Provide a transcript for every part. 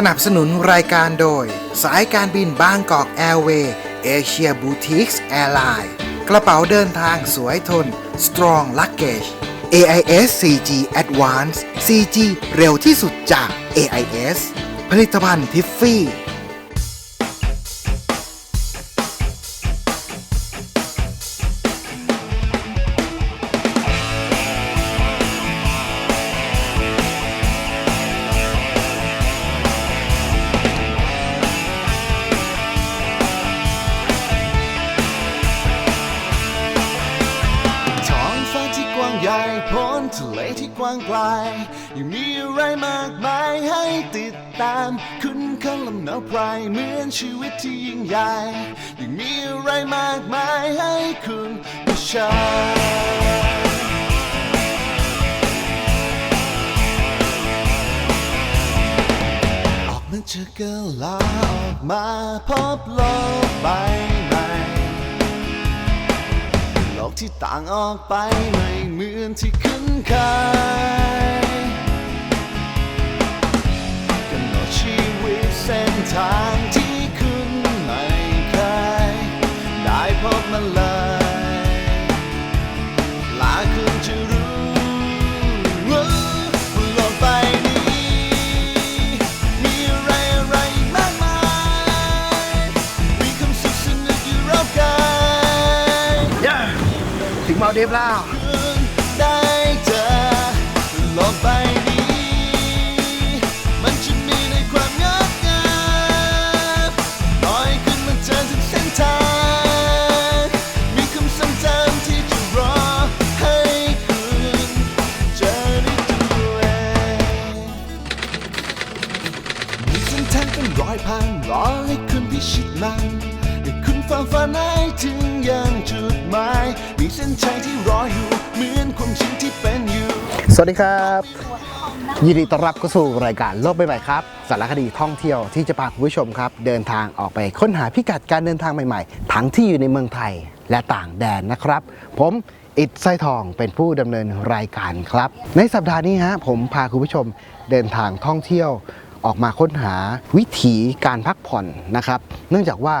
สนับสนุนรายการโดย สายการบินบางกอกแอร์เวย์เอเชียบูติกส์แอร์ไลน์กระเป๋าเดินทางสวยทน Strong Luggage AIS 4G Advance 4G เร็วที่สุดจาก AIS ผลิตภัณฑ์ทิฟฟี่ กว้างไกลยังมีอะไรมากมายให้ติดตามคุณข้างลำหนาวไพรเหมือนชีวิตที่ยิ่งใหญ่ยังมีอะไรมากมายให้คุณผู้ชมออกมาจากกะลาออกมาพบโลกใบใหม่โลกที่ต่างออกไปไม่ เหมือนที่คุ้นเคยกำหนดชีวิตเส้นทางที่คุณไม่เคยได้พบมันเลยลาคุณจะรู้ว่าโลกใบนี้ มีอะไรอะไรมากมาย มีความสุขสนุกอยู่รอบกาย ถึงมาเดฟแล้ว มีเส้นชัยที่รออยู่เหมือนความจริงที่เป็นอยู่ สวัสดีครับ ยินดีต้อนรับเข้าสู่รายการโลกใบใหม่ครับสารคดีท่องเที่ยวที่จะพาคุณผู้ชมครับ เดินทางออกไปค้นหาพิกัดการเดินทางใหม่ๆ ทั้งที่อยู่ในเมืองไทยและต่างแดนนะครับ ผมอิดไส้ทองเป็นผู้ดำเนินรายการครับ ในสัปดาห์นี้ฮะผมพาคุณผู้ชมเดินทางท่องเที่ยวออกมาค้นหาวิถีการพักผ่อนนะครับ เนื่องจากว่า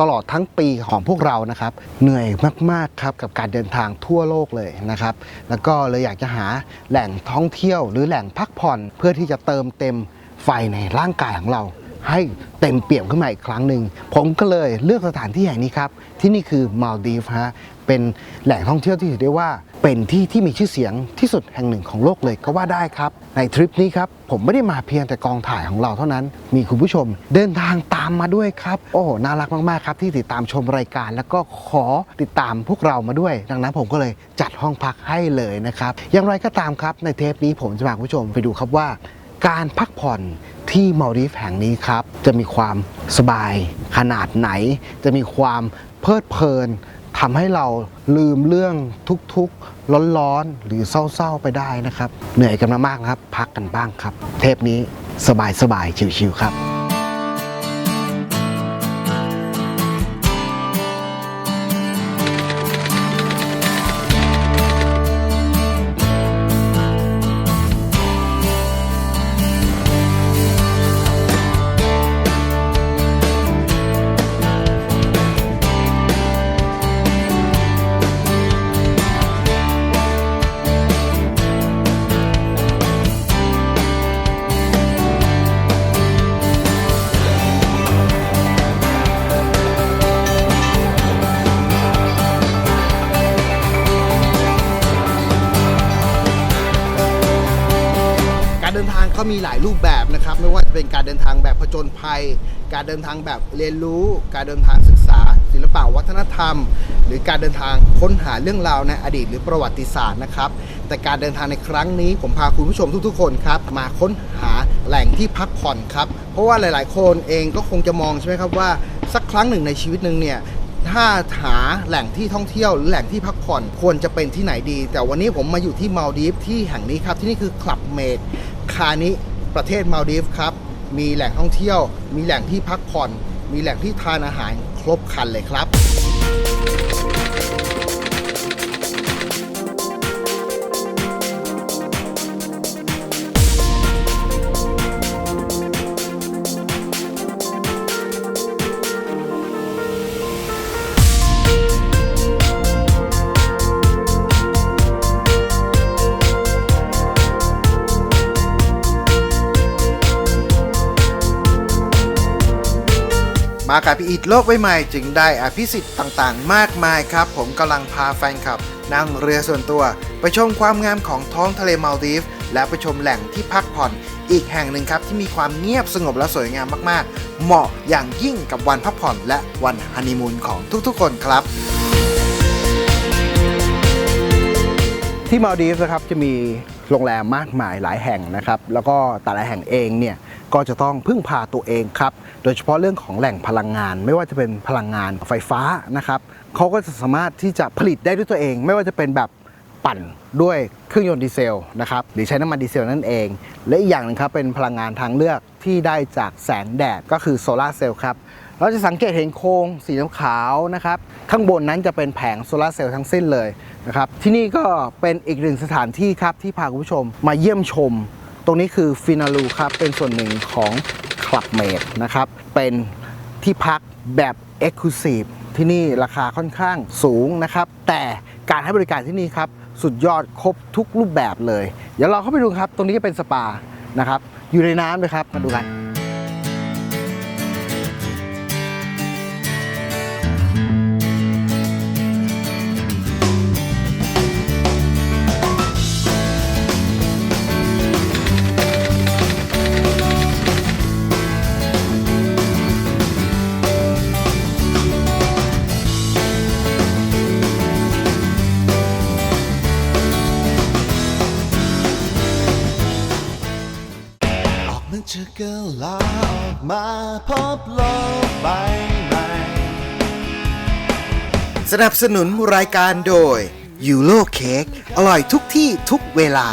ตลอดทั้งปีของพวกเรานะครับ เหนื่อยมากๆครับกับการเดินทางทั่วโลกเลยนะครับ แล้วก็เลยอยากจะหาแหล่งท่องเที่ยว หรือแหล่งพักผ่อนเพื่อที่จะเติมเต็มไฟในร่างกายของเรา ให้เต็มเปี่ยมขึ้นมาอีกครั้งหนึ่ง ผมก็เลยเลือกสถานที่แห่งนี้ครับ ที่นี่คือมาลดีฟฮะ เป็นแหล่งท่องเที่ยวที่ถือได้ว่า เป็นที่ที่มีชื่อเสียงที่สุดแห่งหนึ่งของโลกเลยก็ว่าได้ครับ ในทริปนี้ครับผมไม่ได้มาเพียงแต่กองถ่ายของเราเท่านั้น มีคุณผู้ชมเดินทางตามมาด้วยครับโอ้โหน่ารักมากๆครับที่ติดตามชมรายการ แล้วก็ขอติดตามพวกเรามาด้วย ดังนั้นผมก็เลยจัดห้องพักให้เลยนะครับอย่างไรก็ตามครับในเทปนี้ผมจะพาคุณผู้ชมไปดูครับว่า การพักผ่อนที่มาลดีฟแห่งนี้ครับ จะมีความสบายขนาดไหน จะมีความเพลิดเพลิน ทำให้เราลืมเรื่องทุกๆ ร้อนๆ หรือเศร้าๆ ไปได้นะครับ เหนื่อยกันมามากนะครับ พักกันบ้างครับ เทปนี้สบายๆ ชิวๆครับ มีหลายรูปแบบนะครับ ไม่ว่าจะเป็นการเดินทางแบบผจญภัย การเดินทางแบบเรียนรู้ การเดินทางศึกษา ศิลปะวัฒนธรรม หรือการเดินทางค้นหาเรื่องราวในอดีตหรือประวัติศาสตร์นะครับ แต่การเดินทางในครั้งนี้ ผมพาคุณผู้ชมทุกๆ คนครับมาค้นหาแหล่งที่พักผ่อนครับ เพราะว่าหลาย ๆ คนเองก็คงจะมองใช่ไหมครับว่าสักครั้งหนึ่งในชีวิตหนึ่งเนี่ย ถ้าหาแหล่งที่ท่องเที่ยวหรือแหล่งที่พักผ่อนควรจะเป็นที่ไหนดี แต่วันนี้ผมมาอยู่ที่มาลดีฟที่แห่งนี้ครับ ที่นี่คือคลับเมดคานิประเทศมาลดีฟครับ มีแหล่งท่องเที่ยว มีแหล่งที่พักผ่อน มีแหล่งที่ทานอาหารครบครันเลยครับ มากับพี่อิดโลกใบใหม่จึงได้อภิสิทธิ์ต่างๆ มากมายครับ ผมกำลังพาแฟนคลับ นั่งเรือส่วนตัว ไปชมความงามของท้องทะเลมาลดีฟและไปชมแหล่งที่พักผ่อนอีกแห่งหนึ่งครับ ที่มีความเงียบสงบและสวยงามมากๆ เหมาะอย่างยิ่งกับวันพักผ่อนและวันฮันนีมูนของทุกๆ คนครับ ที่มาลดีฟนะครับจะมีโรงแรมมากมายหลายแห่งนะครับ แล้วก็แต่ละแห่งเองเนี่ย ก็จะต้องพึ่งพาตัวเองครับ โดยเฉพาะเรื่องของแหล่งพลังงาน ไม่ว่าจะเป็นพลังงานไฟฟ้านะครับเขาก็จะสามารถที่จะผลิตได้ด้วยตัวเอง ไม่ว่าจะเป็นแบบปั่นด้วยเครื่องยนต์ดีเซลนะครับหรือใช้น้ำมันดีเซลนั่นเอง และอีกอย่างหนึงครับเป็นพลังงานทางเลือกที่ได้จากแสงแดดก็คือโซลาร์เซลล์ครับเราจะสังเกตเห็นโครงสีขาวนะครับข้างบนนั้นจะเป็นแผงโซลาร์เซลล์ทั้งสิ้นเลยนะครับที่นี่ก็เป็นอีกหนึ่งสถานที่ครับที่พาคุณผู้ชมมาเยี่ยมชม ตรงนี้คือฟินาลูครับ เป็นส่วนหนึ่งของคลับเมดนะครับ เป็นที่พักแบบ e x c l u s i v e ที่นี่ราคาค่อนข้างสูงนะครับ แต่การให้บริการที่นี่ครับ สุดยอดครบทุกรูปแบบเลย เดี๋ยวเราเข้าไปดูครับ ตรงนี้ก็เป็นสปานะครับ อยู่ในน้ำเลยครับ มาดูกัน สนับสนุนรายการโดยยูโ o เค้กอร่อยทุกที่ทุกเวลา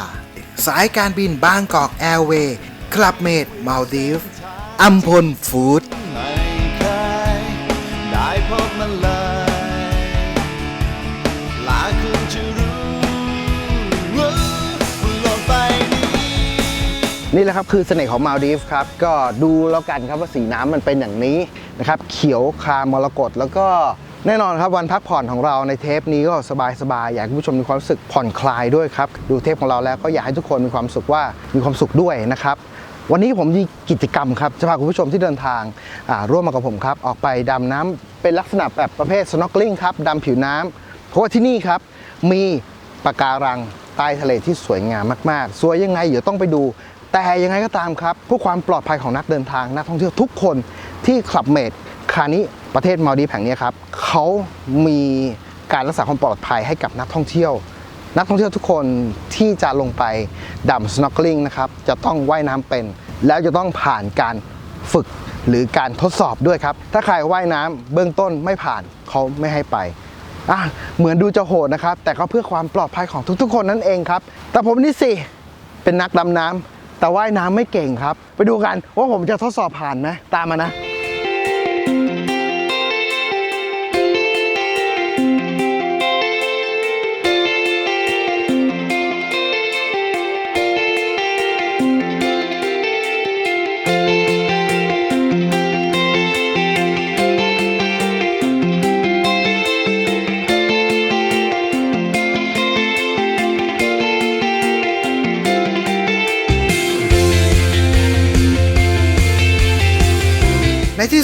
สายการบินบางกอกแอร์เวย์คลับเมดมาลดีฟอัมพลฟู้ดไม่เคยได้พบมันเลยลาคุณจะรู้ว่าโลกใบนี้ นี่แหละครับคือเสน่ห์ของมาลดีฟส์ครับก็ดูแล้วกันครับว่าสีน้ำมันเป็นอย่างนี้นะครับ เขียวคามมรกตแล้วก็ แน่นอนครับวันพักผ่อนของเราในเทปนี้ก็สบายๆอยากให้ผู้ชมมีความรู้สึกผ่อนคลายด้วยครับดูเทปของเราแล้วก็อยากให้ทุกคนมีความสุขว่ามีความสุขด้วยนะครับวันนี้ผมมีกิจกรรมครับจะพาคุณผู้ชมที่เดินทางาร่วมมากับผมครับออกไปดำน้ำเป็นลักษณะแบบประเภท snorkeling ครับดำผิวน้ำเพราะว่าที่นี่ครับมีปะการังใต้ทะเลที่สวยงามมากๆ สวยยังไงเดี๋ยวต้องไปดู แต่ยังไงก็ตามครับเพื่อความปลอดภัยของนักเดินทางนักท่องเที่ยวทุกคนที่คลับเมดคานิ ประเทศมาลดีฟแห่งนี้ครับเขามีการรักษาความปลอดภัยให้กับนักท่องเที่ยว นักท่องเที่ยวทุกคนที่จะลงไปดำ snorkeling นะครับจะต้องว่ายน้ำเป็น แล้วจะต้องผ่านการฝึกหรือการทดสอบด้วยครับ ถ้าใครว่ายน้ำเบื้องต้นไม่ผ่านเขาไม่ให้ไปอะเหมือนดูจะโหดนะครับ แต่ก็เพื่อความปลอดภัยของทุกๆ คนนั่นเองครับ แต่ผมนี่สิเป็นนักดำน้ำแต่ว่ายน้ำไม่เก่งครับ ไปดูกันว่าผมจะทดสอบผ่านไหมตามมานะ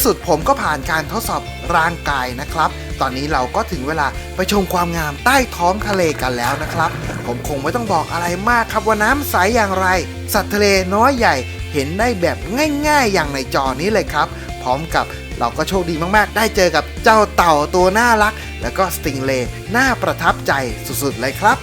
ที่สุดผมก็ผ่านการทดสอบร่างกายนะครับ ตอนนี้เราก็ถึงเวลาไปชมความงามใต้ท้องทะเลกันแล้วนะครับ ผมคงไม่ต้องบอกอะไรมากครับว่าน้ำใสอย่างไร สัตว์ทะเลน้อยใหญ่เห็นได้แบบง่ายๆ อย่างในจอนี้เลยครับ พร้อมกับเราก็โชคดีมากๆ ได้เจอกับเจ้าเต่าตัวน่ารัก แล้วก็สติงเลน่าประทับใจสุดๆเลยครับ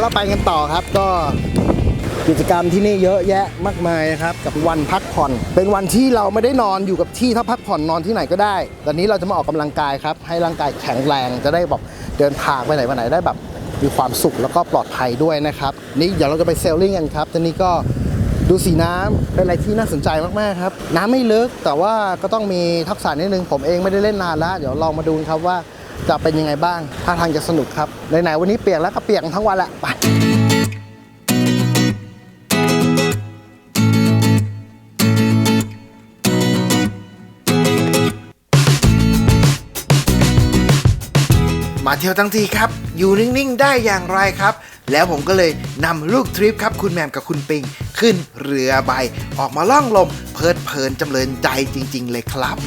ยวเราไปกันต่อครับก็กิจกรรมที่นี่เยอะแยะมากมายนะครับกับวันพักผ่อน เป็นวันที่เราไม่ได้นอนอยู่กับที่ถ้าพักผ่อนนอนที่ไหนก็ได้ตอนนี้เราจะมาออกกำลังกายครับ ให้ร่างกายแข็งแรงจะได้แบบเดินทางไปไหนมาไหนได้แบบมีความสุขแล้วก็ปลอดภัยด้วยนะครับนี่เดี๋ยวเราจะไปเซลลิ่งกันครับตอนนี้ก็ดูสีน้ำเป็นอะไรที่น่าสนใจมากๆครับ น้ำไม่ลึกแต่ว่าก็ต้องมีทักษะนิดนึงผมเองไม่ได้เล่นนานแล้ว เดี๋ยวลองมาดูครับว่า จะเป็นยังไงบ้างท่าทางจะสนุกครับไหนๆวันนี้เปียกแล้วก็เปียกทั้งวันแหละไปมาเที่ยวทั้งทีครับ อยู่นิ่ง ๆ ได้อย่างไรครับ แล้วผมก็เลยนำลูกทริปครับ คุณแมมกับคุณปิง ขึ้นเรือใบ ออกมาล่องลม เพลิดเพลินจำเริญใจจริง ๆ เลยครับ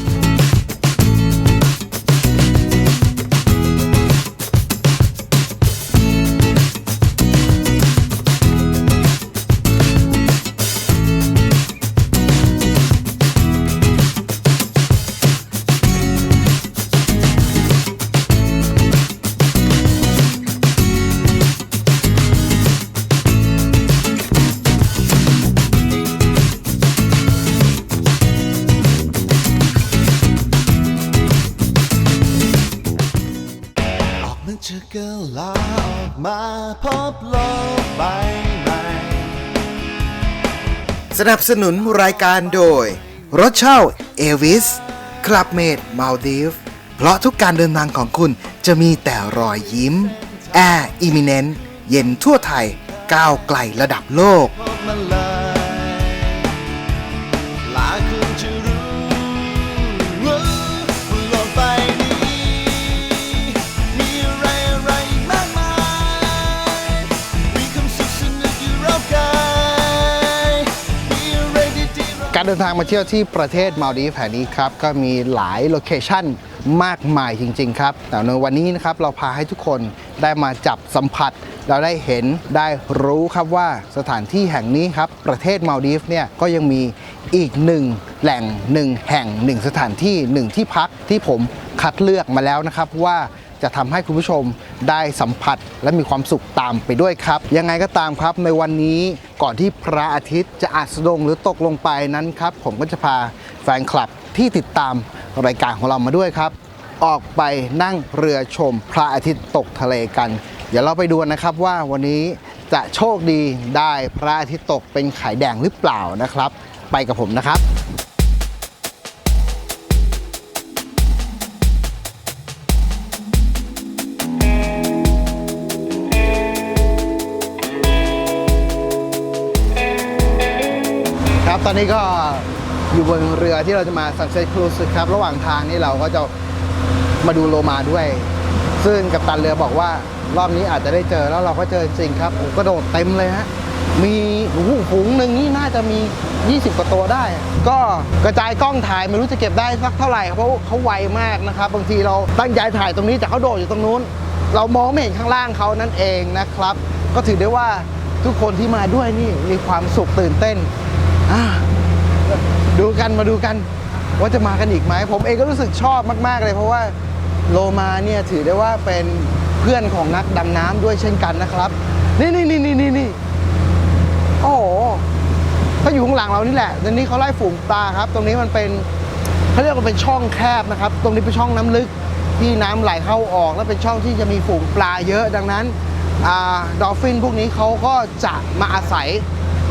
จะลาออกมาพบโลกใบใหม่ สนับสนุนรายการโดย รถเช่าเอวิสคลับเมดมาลดีฟเพราะทุกการเดินทางของคุณจะมีแต่รอยยิ้ม Air Imminent เย็นทั่วไทยก้าวไกลระดับโลก พบมาเลย การเดินทางมาเที่ยวที่ประเทศมาลดีฟแห่งนี้ครับก็มีหลายโลเคชั่นมากมายจริง ๆ ครับแต่ในวันนี้นะครับเราพาให้ทุกคนได้มาจับสัมผัส เราได้เห็นได้รู้ครับว่าสถานที่แห่งนี้ครับ ประเทศมาลดีฟเนี่ยก็ยังมีอีกหนึ่งแหล่งหนึ่งแห่งหนึ่งสถานที่หนึ่งที่พักที่ผมคัดเลือกมาแล้วนะครับว่า จะทำให้คุณผู้ชมได้สัมผัสและมีความสุขตามไปด้วยครับ ยังไงก็ตามครับในวันนี้ก่อนที่พระอาทิตย์จะอาสดงหรือตกลงไปนั้นครับ ผมก็จะพาแฟนคลับที่ติดตามรายการของเรามาด้วยครับ ออกไปนั่งเรือชมพระอาทิตย์ตกทะเลกัน เดี๋ยวเราไปดูนะครับว่าวันนี้จะโชคดีได้พระอาทิตย์ตกเป็นไข่แดงหรือเปล่านะครับ ไปกับผมนะครับ ตอนนี้ก็อยู่บนเรือที่เราจะมา Sunset Cruise ครับ ระหว่างทางนี้เราก็จะมาดูโลมาด้วย ซึ่งกัปตันเรือบอกว่ารอบนี้อาจจะได้เจอแล้วเราก็เจอจริงครับโอ้กระโดดเต็มเลยฮะมีโอ้โหฝูงหนึ่งนี่น่าจะมี 20 กว่าตัวได้ ก็กระจายกล้องถ่ายไม่รู้จะเก็บได้สักเท่าไหร่เพราะเขาไวมากนะครับ บางทีเราตั้งใจถ่ายตรงนี้แต่เขาโดดอยู่ตรงนู้น เรามองไม่เห็นข้างล่างเขานั่นเองนะครับ ก็ถือได้ว่าทุกคนที่มาด้วยนี่มีความสุขตื่นเต้น ดูกันมาดูกันว่าจะมากันอีกไหม ผมเองก็รู้สึกชอบมาก ๆ เลยเพราะว่าโลมาเนี่ยถือได้ว่าเป็นเพื่อนของนักดำน้ำด้วยเช่นกันนะครับ นี่นี่นี่นี่นี่นี่โอ้โหเขาอยู่ข้างหลังเรานี่แหละตอนนี้เขาไล่ฝูงปลาครับ ตรงนี้มันเป็นเขาเรียกว่าเป็นช่องแคบนะครับ ตรงนี้เป็นช่องน้ำลึกที่น้ำไหลเข้าออก และเป็นช่องที่จะมีฝูงปลาเยอะดังนั้นดอลฟินพวกนี้เขาก็จะมาอาศัย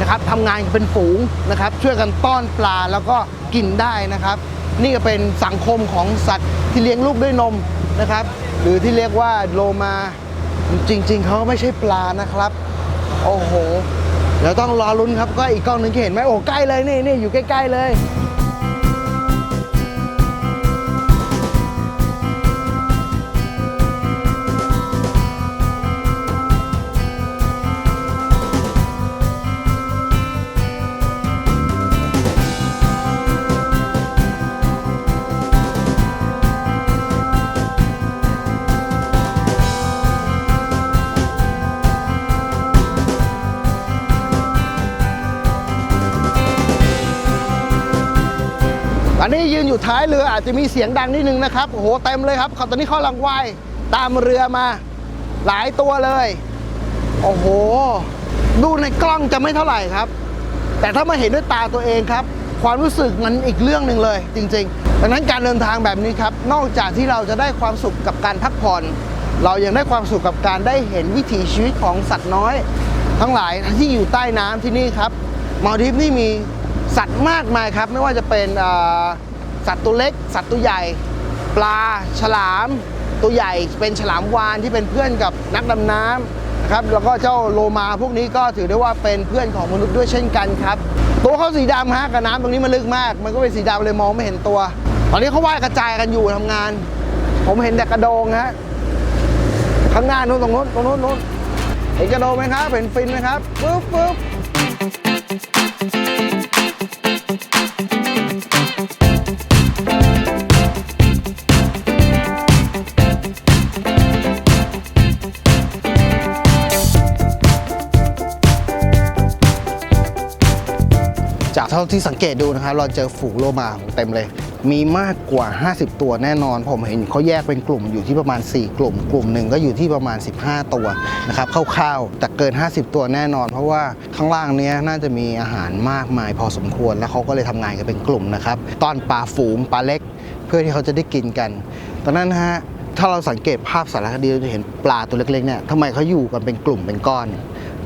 นะครับทำงานเป็นฝูงนะครับ ช่วยกันต้อนปลาแล้วก็กินได้นะครับ นี่ก็เป็นสังคมของสัตว์ที่เลี้ยงลูกด้วยนมนะครับ หรือที่เรียกว่าโลมาจริง ๆเขาไม่ใช่ปลานะครับ โอ้โหเดี๋ยวต้องรอลุ้นครับก็อีกกล้องหนึ่งที่เห็นไหมโอ้ใกล้เลยนี่นี่อยู่ใกล้ ๆ เลย ตอนนี้ยืนอยู่ท้ายเรืออาจจะมีเสียงดังนิดนึงนะครับโอ้โหเต็มเลยครับเขาตอนนี้เขาลังว่ายตามเรือมา หลายตัวเลย โอ้โห ดูในกล้องจะไม่เท่าไหร่ครับ แต่ถ้ามาเห็นด้วยตาตัวเองครับ ความรู้สึกมันอีกเรื่องหนึ่งเลย จริงๆดังนั้นการเดินทางแบบนี้ครับ นอกจากที่เราจะได้ความสุขกับการพักผ่อน เรายังได้ความสุขกับการได้เห็นวิถีชีวิตของสัตว์น้อย ทั้งหลายที่อยู่ใต้น้ำที่นี่ครับมาลดีฟนี่มี สัตว์มากมายครับ ไม่ว่าจะเป็นสัตว์ตัวเล็ก สัตว์ตัวใหญ่ ปลาฉลาม ตัวใหญ่เป็นฉลามวาฬที่เป็นเพื่อนกับนักดำน้ำนะครับแล้วก็เจ้าโลมาพวกนี้ก็ถือได้ว่าเป็นเพื่อนของมนุษย์ด้วยเช่นกันครับ ตัวเขาสีดำฮะกับน้ำตรงนี้มันลึกมาก มันก็เป็นสีดำเลยมองไม่เห็นตัว ตอนนี้เขาว่ายกระจายกันอยู่ทำงาน ผมเห็นแต่กระโดงฮะข้างหน้านู้นตรงนู้นตรงนู้นนู้นเห็นกระโดงไหมครับเห็นฟินไหมครับปึ๊บปึ๊บ จากเท่าที่สังเกตดูนะครับ เราเจอฝูงโลมาเต็มเลย มีมากกว่า 50 ตัวแน่นอน ผมเห็นเขาแยกเป็นกลุ่มอยู่ที่ประมาณ 4 กลุ่ม กลุ่มหนึ่งก็อยู่ที่ประมาณ 15 ตัวนะครับคร่าวๆแต่เกิน 50 ตัวแน่นอน เพราะว่าข้างล่างเนี้ยน่าจะมีอาหารมากมายพอสมควร แล้วเขาก็เลยทำงานกันเป็นกลุ่มนะครับตอนปลาฝูงปลาเล็ก เพื่อที่เขาจะได้กินกัน ตอนนั้นนะฮะถ้าเราสังเกตภาพสารคดีเราจะเห็นปลาตัวเล็กๆเนี่ยทำไมเขาอยู่กันเป็นกลุ่มเป็นก้อน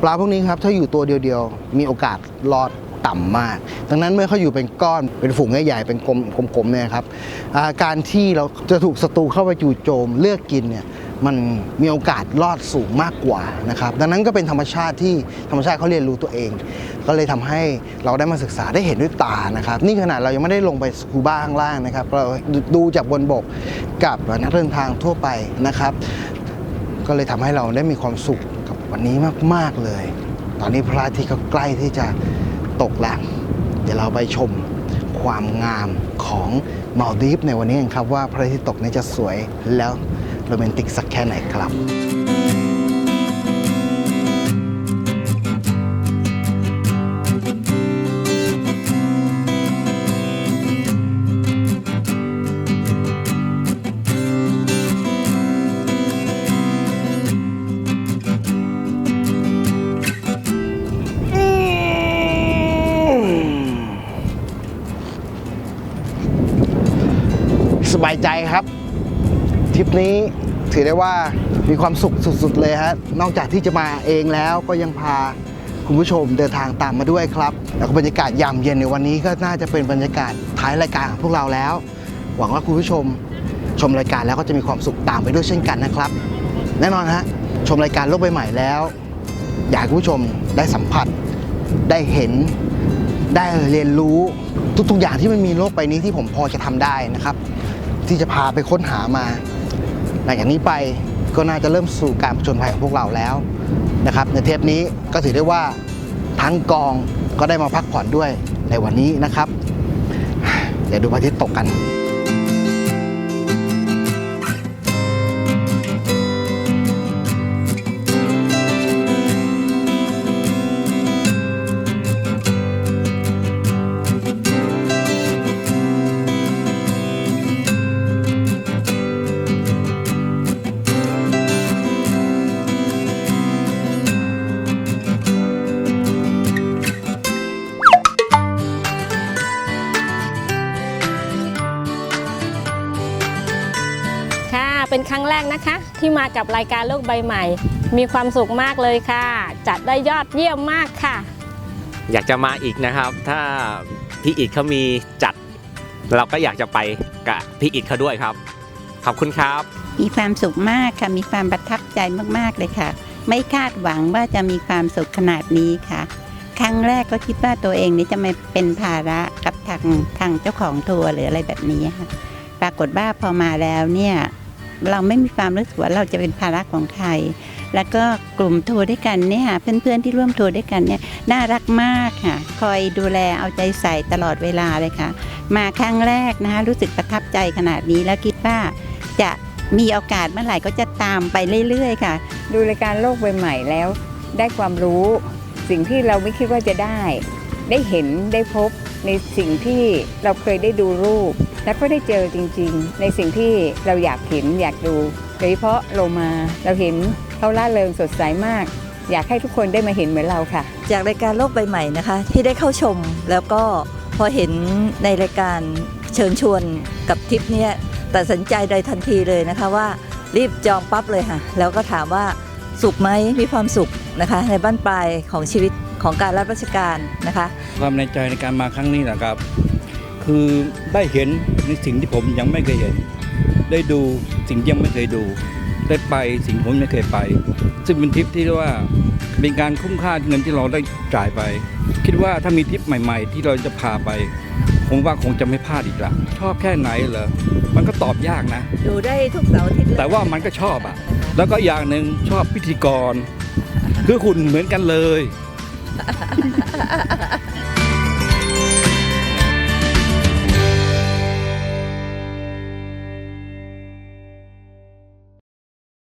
ปลาพวกนี้ครับถ้าอยู่ตัวเดียวๆมีโอกาสรอด ต่ำมาก ดังนั้นเมื่อเขาอยู่เป็นก้อนเป็นฝูงใหญ่ๆเป็นกลมกลมๆเนี่ยครับาการที่เราจะถูกศัตรูเข้าไปจู่โจมเลือกกินเนี่ยมันมีโอกาสรอดสูงมากกว่านะครับ ดังนั้นก็เป็นธรรมชาติที่ธรรมชาติเขาเรียนรู้ตัวเอง ก็เลยทำให้เราได้มาศึกษาได้เห็นด้วยตานะครับ นี่ขนาดเรายังไม่ได้ลงไปสกูบ้าข้างล่างนะครับ เราดูจากบนบกกับนักเดินทางทั่วไปนะครับ ก็เลยทำให้เราได้มีความสุขกับวันนี้มาก ๆเลย ตอนนี้พระอาทิตย์ก็ใกล้ที่จะ ตกแล้ว เดี๋ยวเราไปชมความงามของมาลดีฟในวันนี้กันครับว่าพระอาทิตย์ตกนี้จะสวยแล้วโรแมนติกสักแค่ไหนครับ บายใจครับทริปนี้ถือได้ว่ามีความสุขสุดๆเลยฮะนอกจากที่จะมาเองแล้วก็ยังพาคุณผู้ชมเดินทางตามมาด้วยครับ แล้วก็บรรยากาศยามเย็นในวันนี้ก็น่าจะเป็นบรรยากาศท้ายรายการของพวกเราแล้ว หวังว่าคุณผู้ชมชมรายการแล้วก็จะมีความสุขตามไปด้วยเช่นกันนะครับ แน่นอนฮะชมรายการโลกใบใหม่แล้ว อยากให้คุณผู้ชมได้สัมผัส ได้เห็นได้เรียนรู้ทุกๆอย่างที่มันมีโลกใบนี้ที่ผมพอจะทำได้นะครับ ที่จะพาไปค้นหามาหลังจากนี้ไปก็น่าจะเริ่มสู่การผจญภัยของพวกเราแล้วนะครับในเทปนี้ก็ถือได้ว่าทั้งกองก็ได้มาพักผ่อนด้วยในวันนี้นะครับ เดี๋ยวดูพระอาทิตย์ตกกัน「 กนะคะ ที่มากับรายการโลกใบใหม่ มีความสุขมากเลยค่ะ จัดได้ยอดเยี่ยมมากค่ะ อยากจะมาอีกนะครับ ถ้าพี่อิดเขามีจัด เราก็อยากจะไปกับพี่อิดเขาด้วยครับ ขอบคุณครับ มีความสุขมากค่ะ มีความประทับใจมากๆเลยค่ะ ไม่คาดหวังว่าจะมีความสุขขนาดนี้ค่ะ ครั้งแรกก็คิดว่าตัวเองนี่จะไม่เป็นภาระกับทางทางเจ้าของทัวร์หรืออะไรแบบนี้ค่ะ ปรากฏว่าพอมาแล้วเนี่ย เราไม่มีความรู้สึกว่าเราจะเป็นภาระของใคร แล้วก็กลุ่มทัวร์ด้วยกันเนี่ยเพื่อนๆที่ร่วมทัวร์ด้วยกันเนี่ยน่ารักมากค่ะคอยดูแลเอาใจใส่ตลอดเวลาเลยค่ะ มาครั้งแรกนะคะรู้สึกประทับใจขนาดนี้แล้วคิดว่าจะมีโอกาสเมื่อไหร่ก็จะตามไปเรื่อยๆ ค่ะ ดูรายการโลกใบใหม่แล้ว ได้ความรู้ สิ่งที่เราไม่คิดว่าจะได้ ได้เห็นได้พบ ในสิ่งที่เราเคยได้ดูรูป แล้วก็ได้เจอจริง ๆ ในสิ่งที่เราอยากเห็นอยากดูโดยเฉพาะโลมาเราเห็นเขาล่าเริงสดใสมาก อยากให้ทุกคนได้มาเห็นเหมือนเราค่ะ จากรายการโลกใบใหม่นะคะ ที่ได้เข้าชมแล้วก็พอเห็นในรายการเชิญชวนกับทริปเนี้ยตัดสินใจโดยทันทีเลยนะคะว่ารีบจองปั๊บเลยค่ะ แล้วก็ถามว่า สุขไหมมีความสุขนะคะในบ้านปลายของชีวิตของการรับราชการนะคะ ความในใจในการมาครั้งนี้นะครับ คือได้เห็นในสิ่งที่ผมยังไม่เคยเห็น ได้ดูสิ่งที่ยังไม่เคยดู ได้ไปสิ่งที่ผมไม่เคยไป ซึ่งเป็นทริปที่เรียกว่าเป็นการคุ้มค่าเงินที่เราได้จ่ายไป คิดว่าถ้ามีทริปใหม่ ๆ ที่เราจะพาไปผมว่าคงจะไม่พลาดอีกละชอบแค่ไหนเหรอมันก็ตอบยากนะ ดูได้ทุกเสาร์อาทิตย์เลยแต่ว่ามันก็ชอบอะ แล้วก็อย่างหนึ่งชอบพิธีกร คือคุณเหมือนกันเลย